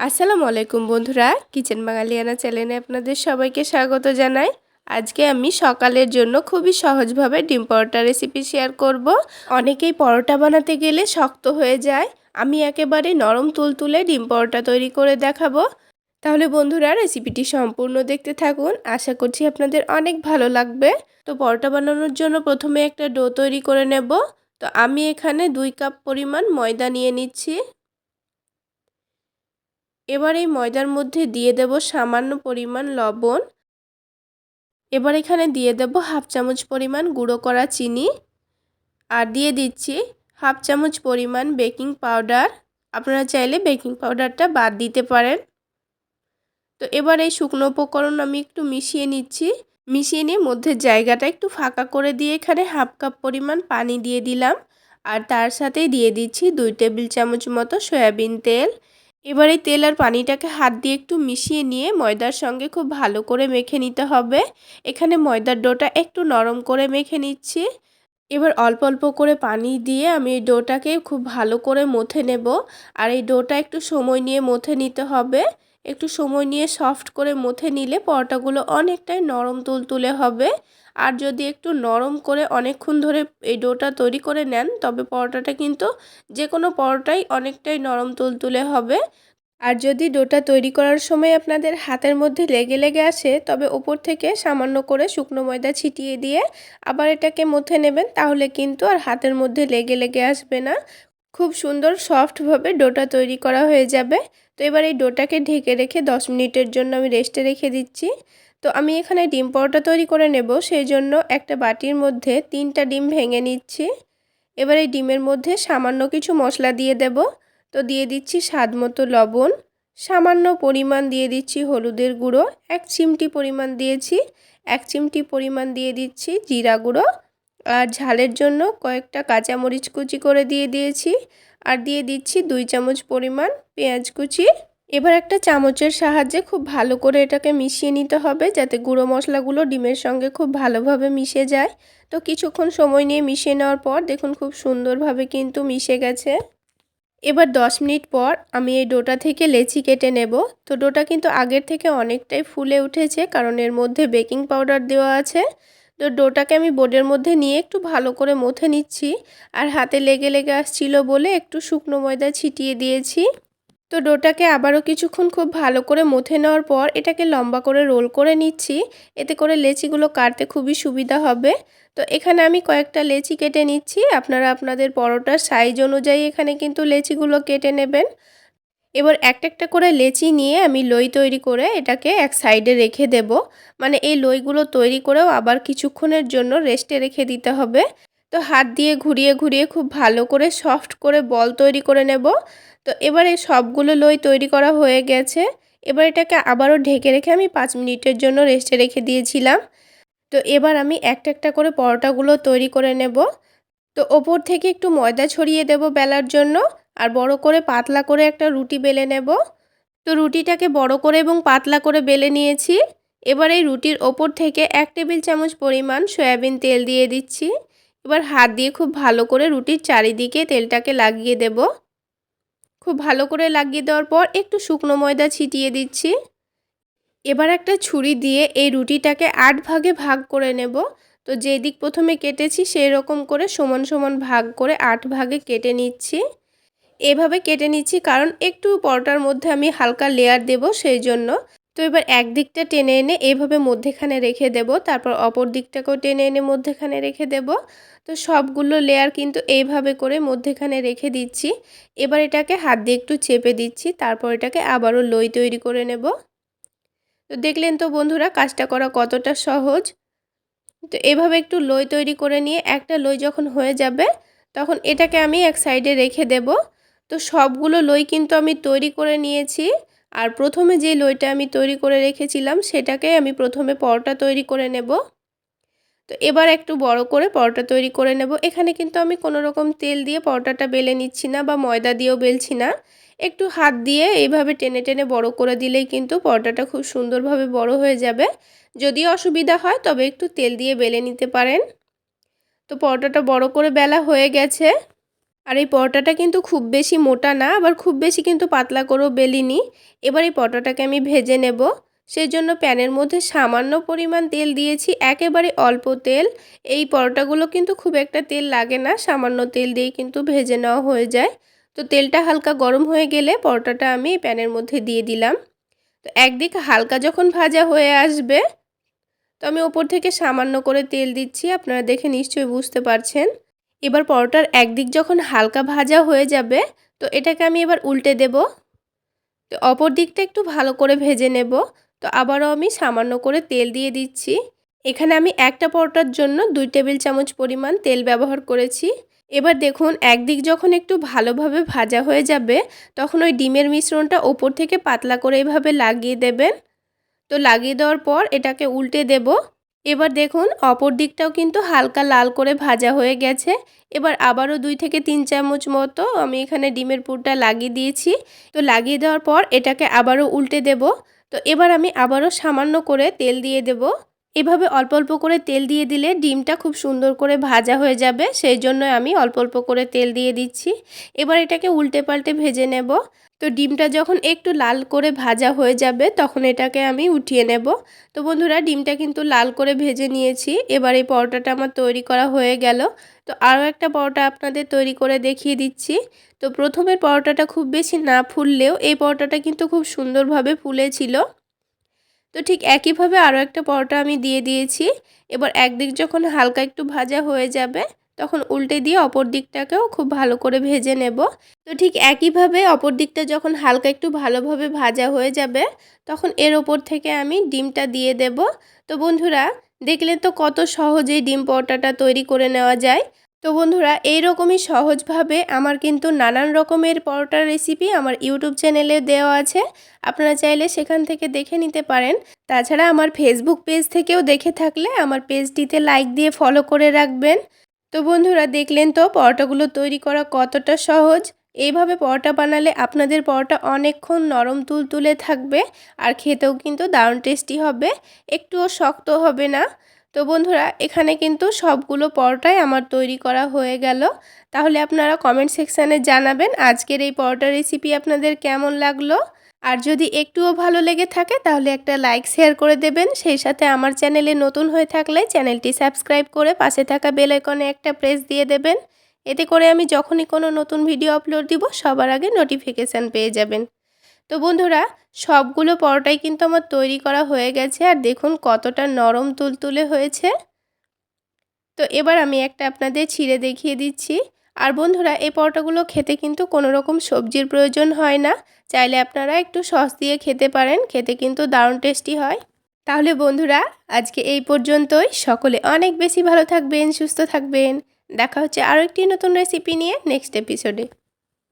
আসসালামু আলাইকুম বন্ধুরা, কিচেন বাঙালিয়ানা চ্যানেলে আপনাদের সবাইকে স্বাগত জানাই। আজকে আমি সকালের জন্য খুবই সহজভাবে ডিম পরোটা রেসিপি শেয়ার করব। অনেকেই পরোটা বানাতে গেলে শক্ত হয়ে যায়। আমি একেবারে নরম তুলতুলে ডিম পরোটা তৈরি করে দেখাবো। তাহলে বন্ধুরা রেসিপিটি সম্পূর্ণ দেখতে থাকুন। আশা করছি আপনাদের অনেক ভালো লাগবে। তো পরোটা বানানোর জন্য প্রথমে একটা ডো তৈরি করে নেব। তো আমি এখানে দুই কাপ পরিমাণ ময়দা নিয়ে নিচ্ছি। এবার এই ময়দার মধ্যে দিয়ে দেব সামান্য পরিমাণ লবণ। এবার এখানে দিয়ে দেব হাফ চামচ পরিমাণ গুঁড়ো করা চিনি। আর দিয়ে দিচ্ছি হাফ চামচ পরিমাণ বেকিং পাউডার। আপনারা চাইলে বেকিং পাউডারটা বাদ দিতে পারেন। তো এবার এই শুকনো উপকরণ আমি একটু মিশিয়ে নিচ্ছি। মিশিয়ে নিয়ে মধ্যে জায়গাটা একটু ফাঁকা করে দিয়ে এখানে হাফ কাপ পরিমাণ পানি দিয়ে দিলাম। আর তার সাথেই দিয়ে দিচ্ছি দুই টেবিল চামচ মতো সয়াবিন তেল। এবার এই তেল আর পানিটাকে হাত দিয়ে একটু মিশিয়ে নিয়ে ময়দার সঙ্গে খুব ভালো করে মেখে নিতে হবে। এখানে ময়দার ডোটা একটু নরম করে মেখে নিচ্ছি। এবার অল্প অল্প করে পানি দিয়ে আমি এই ডোটাকে খুব ভালো করে মথে নেব। আর এই ডোটা একটু সময় নিয়ে মথে নিতে হবে। একটু সময় নিয়ে সফট করে মথে নিলে পরোটাগুলো অনেকটাই নরম তুলতুলে হবে। আর যদি একটু নরম করে অনেকক্ষণ ধরে এই ডোটা তৈরি করে নেন, তবে পরোটাটা কিন্তু যে কোনো পরোটাই অনেকটাই নরম তুলতুলে হবে। আর যদি ডোটা তৈরি করার সময় আপনাদের হাতের মধ্যে লেগে লেগে আসে, তবে ওপর থেকে সামান্য করে শুকনো ময়দা ছিটিয়ে দিয়ে আবার এটাকে মথে নেবেন, তাহলে কিন্তু আর হাতের মধ্যে লেগে লেগে আসবে না। খুব সুন্দর সফটভাবে ডোটা তৈরি করা হয়ে যাবে। তো এবার এই ডোটাকে ঢেকে রেখে দশ মিনিটের জন্য আমি রেস্টে রেখে দিচ্ছি। তো আমি এখানে ডিম পরোটা তৈরি করে নেব সেই জন্য একটা বাটির মধ্যে তিনটা ডিম ভেঙে নিচ্ছি। এবার এই ডিমের মধ্যে সামান্য কিছু মশলা দিয়ে দেব। তো দিয়ে দিচ্ছি স্বাদ মতো লবণ, সামান্য পরিমাণ দিয়ে দিচ্ছি হলুদের গুঁড়ো, এক চিমটি পরিমাণ দিয়েছি, এক চিমটি পরিমাণ দিয়ে দিচ্ছি জিরা গুঁড়ো, আর ঝালের জন্য কয়েকটা কাঁচামরিচ কুচি করে দিয়ে দিয়েছি। আর দিয়ে দিচ্ছি দুই চামচ পরিমাণ পেঁয়াজ কুচি। এবার একটা চামচের সাহায্যে খুব ভালো করে এটাকে মিশিয়ে নিতে হবে যাতে গুঁড়ো মশলাগুলো ডিমের সঙ্গে খুব ভালোভাবে মিশে যায়। তো কিছুক্ষণ সময় নিয়ে মিশিয়ে নেওয়ার পর দেখুন খুব সুন্দরভাবে কিন্তু মিশে গেছে। এবার 10 মিনিট পর আমি এই ডোটা থেকে লেচি কেটে নেব। তো ডোটা কিন্তু আগের থেকে অনেকটাই ফুলে উঠেছে কারণ এর মধ্যে বেকিং পাউডার দেওয়া আছে। তো ডোটাকে আমি বোর্ডের মধ্যে নিয়ে একটু ভালো করে মথে নিচ্ছি। আর হাতে লেগে লেগে আসছিল বলে একটু শুকনো ময়দা ছিটিয়ে দিয়েছি। তো ডোটাকে আবারও কিছুক্ষণ খুব ভালো করে মথে নেওয়ার পর এটাকে লম্বা করে রোল করে নিচ্ছি। এতে করে লেচিগুলো কাটতে খুবই সুবিধা হবে। তো এখানে আমি কয়েকটা লেচি কেটে নিচ্ছি। আপনারা আপনাদের পরোটার সাইজ অনুযায়ী এখানে কিন্তু লেচিগুলো কেটে নেবেন। এবার একটা একটা করে লেচি নিয়ে আমি লই তৈরি করে এটাকে এক সাইডে রেখে দেব। মানে এই লইগুলো তৈরি করেও আবার কিছুক্ষণের জন্য রেস্টে রেখে দিতে হবে। তো হাত দিয়ে ঘুরিয়ে ঘুরিয়ে খুব ভালো করে সফট করে বল তৈরি করে নেব। তো এবার এই সবগুলো লই তৈরি করা হয়ে গেছে। এবার এটাকে আবারও ঢেকে রেখে আমি পাঁচ মিনিটের জন্য রেস্টে রেখে দিয়েছিলাম। তো এবার আমি একটা একটা করে পরোটাগুলো তৈরি করে নেব। তো ওপর থেকে একটু ময়দা ছড়িয়ে দেব বেলার জন্য। আর বড় করে পাতলা করে একটা রুটি বেলে নেব। তো রুটিটাকে বড় করে এবং পাতলা করে বেলে নিয়েছি। এবার এই রুটির ওপর থেকে এক টেবিল চামচ পরিমাণ সয়াবিন তেল দিয়ে দিচ্ছি। এবার হাত দিয়ে খুব ভালো করে রুটির চারিদিকে তেলটাকে লাগিয়ে দেব। খুব ভালো করে লাগিয়ে দেওয়ার পর একটু শুকনো ময়দা ছিটিয়ে দিচ্ছি। এবার একটা ছুরি দিয়ে এই রুটিটাকে আট ভাগে ভাগ করে নেব। তো যে দিক প্রথমে কেটেছি সেই রকম করে সমান সমান ভাগ করে আট ভাগে কেটে নিচ্ছি। এভাবে কেটে নিচ্ছি, কারণ একটু পরোটার মধ্যে আমি হালকা লেয়ার দেব সেই জন্য তো এবার এক দিকটা টেনে এনে এভাবে মধ্যেখানে রেখে দেব, তারপর অপর দিকটাকেও টেনে এনে মধ্যেখানে রেখে দেব। তো সবগুলো লেয়ার কিন্তু এইভাবে করে মধ্যেখানে রেখে দিচ্ছি। এবার এটাকে হাত দিয়ে একটু চেপে দিচ্ছি, তারপর এটাকে আবারও লই তৈরি করে নেব। তো দেখলেন তো বন্ধুরা, কাজটা করা কতটা সহজ। তো এভাবে একটু লই তৈরি করে নিয়ে একটা লই যখন হয়ে যাবে, তখন এটাকে আমি এক সাইডে রেখে দেব। তো সবগুলো লই কিন্তু আমি তৈরি করে নিয়েছি। আর প্রথমে যে লইটা আমি তৈরি করে রেখেছিলাম সেটাকে আমি প্রথমে পরোটা তৈরি করে নেব। তো এবার একটু বড় করে পরোটা তৈরি করে নেব। এখানে কিন্তু আমি কোনো রকম তেল দিয়ে পরোটাটা বেলে নিচ্ছি না বা ময়দা দিয়েও বেলছি না। একটু হাত দিয়ে এইভাবে টেনে টেনে বড় করে দিলেই কিন্তু পরোটাটা খুব সুন্দরভাবে বড় হয়ে যাবে। যদি অসুবিধা হয়, তবে একটু তেল দিয়ে বেলে নিতে পারেন। তো পরোটাটা বড় করে বেলা হয়ে গেছে। আর এই পরোটাটা কিন্তু খুব বেশি মোটা না, আবার খুব বেশি কিন্তু পাতলা করেও বেলিনি। এবার এই পরোটাটাকে আমি ভেজে নেব। সেই জন্য প্যানের মধ্যে সামান্য পরিমাণ তেল দিয়েছি, একেবারে অল্প তেল। এই পরোটাগুলো কিন্তু খুব একটা তেল লাগে না, সামান্য তেল দিয়ে কিন্তু ভেজে নেওয়া হয়ে যায়। তো তেলটা হালকা গরম হয়ে গেলে পরোটাটা আমি প্যানের মধ্যে দিয়ে দিলাম। তো একদিক হালকা যখন ভাজা হয়ে আসবে, তো আমি ওপর থেকে সামান্য করে তেল দিচ্ছি, আপনারা দেখে নিশ্চয়ই বুঝতে পারছেন। এবার পরোটার একদিক যখন হালকা ভাজা হয়ে যাবে, তো এটাকে আমি এবার উল্টে দেব। তো অপর দিকটা একটু ভালো করে ভেজে নেব। তো আবারও আমি সামান্য করে তেল দিয়ে দিচ্ছি। এখানে আমি একটা পরোটার জন্য দুই টেবিল চামচ পরিমাণ তেল ব্যবহার করেছি। এবার দেখুন, একদিক যখন একটু ভালোভাবে ভাজা হয়ে যাবে, তখন ওই ডিমের মিশ্রণটা ওপর থেকে পাতলা করে এইভাবে লাগিয়ে দেবেন। তো লাগিয়ে দেওয়ার পর এটাকে উল্টে দেব। এবার দেখুন, অপর দিকটাও কিন্তু হালকা লাল করে ভাজা হয়ে গেছে। এবার আবারও দুই থেকে তিন চামচ মতো আমি এখানে ডিমের পুরটা লাগিয়ে দিয়েছি। তো লাগিয়ে দেওয়ার পর এটাকে আবারও উল্টে দেব। তো এবার আমি আবারও সামান্য করে তেল দিয়ে দেব। এভাবে অল্প অল্প করে তেল দিয়ে দিলে ডিমটা খুব সুন্দর করে ভাজা হয়ে যাবে। সেই জন্য আমি অল্প অল্প করে তেল দিয়ে দিচ্ছি। এবার এটাকে উল্টে পাল্টে ভেজে নেব। তো ডিমটা যখন একটু লাল করে ভাজা হয়ে যাবে, তখন এটাকে আমি উঠিয়ে নেব। তো বন্ধুরা, ডিমটা কিন্তু লাল করে ভেজে নিয়েছি। এবার এই পরোটাটা আমার তৈরি করা হয়ে গেল। তো আরও একটা পরোটা আপনাদের তৈরি করে দেখিয়ে দিচ্ছি। তো প্রথমের পরোটাটা খুব বেশি না ফুললেও এই পরোটাটা কিন্তু খুব সুন্দরভাবে ফুলেছিল। তো ঠিক একইভাবে আরও একটা পরোটা আমি দিয়ে দিয়েছি। এবার একদিক যখন হালকা একটু ভাজা হয়ে যাবে তখন উল্টে দিয়ে অপর দিকটাকেও খুব ভালো করে ভেজে নেব। তো ঠিক একইভাবে অপর দিকটা যখন হালকা একটু ভালোভাবে ভাজা হয়ে যাবে, তখন এর ওপর থেকে আমি ডিমটা দিয়ে দেব। তো বন্ধুরা, দেখলে তো কত সহজেই ডিম পরোটাটা তৈরি করে নেওয়া যায়। তো বন্ধুরা, এইরকমই সহজভাবে আমার কিন্তু নানান রকমের পরোটার রেসিপি আমার ইউটিউব চ্যানেলে দেওয়া আছে। আপনারা চাইলে সেখান থেকে দেখে নিতে পারেন। তাছাড়া আমার ফেসবুক পেজ থেকেও দেখে থাকলে আমার পেজটিতে লাইক দিয়ে ফলো করে রাখবেন। তো বন্ধুরা, দেখলেন তো পরোটাগুলো তৈরি করা কতটা সহজ? এইভাবে পরোটা বানালে আপনাদের পরোটা অনেকক্ষণ নরম তুল তুলে থাকবে আর খেতেও কিন্তু দারুণ টেস্টি হবে, একটুও শক্ত হবে না। তো বন্ধুরা, এখানে কিন্তু সবগুলো পরোটাই আমার তৈরি করা হয়ে গেল। তাহলে আপনারা কমেন্ট সেকশানে জানাবেন আজকের এই পরোটা রেসিপি আপনাদের কেমন লাগল। আর যদি একটুও ভালো লেগে থাকে, তাহলে একটা লাইক, শেয়ার করে দেবেন। সেই সাথে আমার চ্যানেলে নতুন হয়ে থাকলে চ্যানেলটি সাবস্ক্রাইব করে পাশে থাকা বেল আইকনে একটা প্রেস দিয়ে দেবেন। এতে করে আমি যখনই কোনো নতুন ভিডিও আপলোড দিব, সবার আগে নোটিফিকেশান পেয়ে যাবেন। তো বন্ধুরা, সবগুলো পরোটাই কিন্তু আমার তৈরি করা হয়ে গেছে, আর দেখুন কতটা নরম তুলতুলে হয়েছে। তো এবার আমি একটা আপনাদের ছিঁড়ে দেখিয়ে দিচ্ছি। আর বন্ধুরা, এই পরোটাগুলো খেতে কিন্তু কোনো রকম সবজির প্রয়োজন হয় না। চাইলে আপনারা একটু সস দিয়ে খেতে পারেন, খেতে কিন্তু দারুণ টেস্টি হয়। তাহলে বন্ধুরা, আজকে এই পর্যন্তই। সকলে অনেক বেশি ভালো থাকবেন, সুস্থ থাকবেন। দেখা হচ্ছে আরও একটি নতুন রেসিপি নিয়ে নেক্সট এপিসোডে